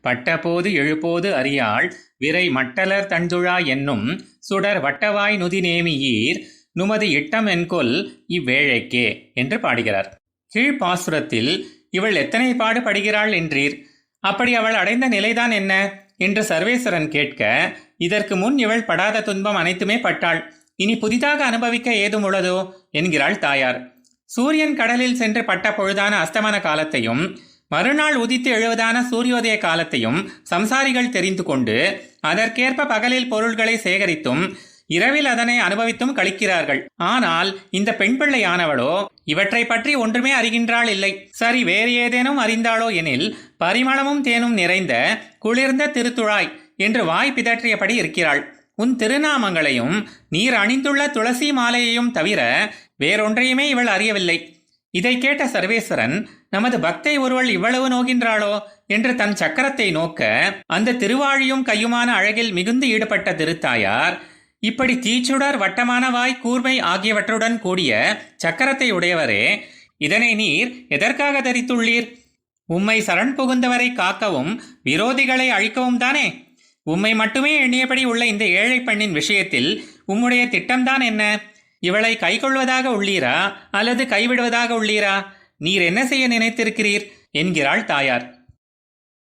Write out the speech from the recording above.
பட்டபோது எழுபோது அறியாள் விரை மட்டலர் தண்டுழா என்னும் சுடர் வட்டவாய் நுதி நேமியீர் நுமது இட்டம் என்கொல் இவ்வேழைக்கே என்று பாடுகிறார். கீழ்ப்பாசுரத்தில் இவள் எத்தனை பாடு படுகிறாள் என்றீர்? அப்படி அவள் அடைந்த நிலைதான் என்ன? என்று சர்வேஸ்வரன் கேட்க இதற்கு முன் இவள் படாத துன்பம் அனைத்துமே பட்டாள். இனி புதிதாக அனுபவிக்க ஏதும் உள்ளதோ? என்கிறாள் தாயார். சூரியன் கடலில் சென்று பட்ட பொழுதான அஸ்தமன காலத்தையும் மறுநாள் உதித்து எழுவதான சூரியோதய காலத்தையும் சம்சாரிகள் தெரிந்து கொண்டு அதற்கேற்ப பகலில் பொருள்களை சேகரித்தும் இரவில் அதனை அனுபவித்தும் கழிக்கிறார்கள். ஆனால் இந்த பெண் பிள்ளையானவளோ இவற்றை பற்றி ஒன்றுமே அறிகின்றாள் இல்லை. சரி வேறு ஏதேனும் அறிந்தாளோ எனில் பரிமளமும் தேனும் நிறைந்த குளிர்ந்த திருத்துழாய் என்று வாய் பிதற்றியபடி இருக்கிறாள். உன் திருநாமங்களையும் நீர் அணிந்துள்ள துளசி மாலையையும் தவிர வேறொன்றையுமே இவள் அறியவில்லை. இதை கேட்ட சர்வேஸ்வரன் நமது பக்தை ஒருவள் இவ்வளவு நோகின்றாளோ? என்று தன் சக்கரத்தை நோக்க அந்த திருவாழியும் கையுமான அழகில் மிகுந்து ஈடுபட்ட திருத்தாயார் இப்படி தீச்சுடர் வட்டமான வாய் கூர்மை ஆகியவற்றுடன் கூடிய சக்கரத்தை உடையவரே இதனை நீர் எதற்காக தரித்துள்ளீர்? உம்மை சரண் புகுந்தவரை காக்கவும் விரோதிகளை அழிக்கவும் தானே? உம்மை மட்டுமே எண்ணியபடி உள்ள இந்த ஏழை பெண்ணின் விஷயத்தில் உம்முடைய திட்டம்தான் என்ன? இவளை கைக்கொள்வதாக உள்ளீரா அல்லது கைவிடுவதாக உள்ளீரா? நீர் என்ன செய்ய நினைத்திருக்கிறீர்? என்கிறாள் தாயார்.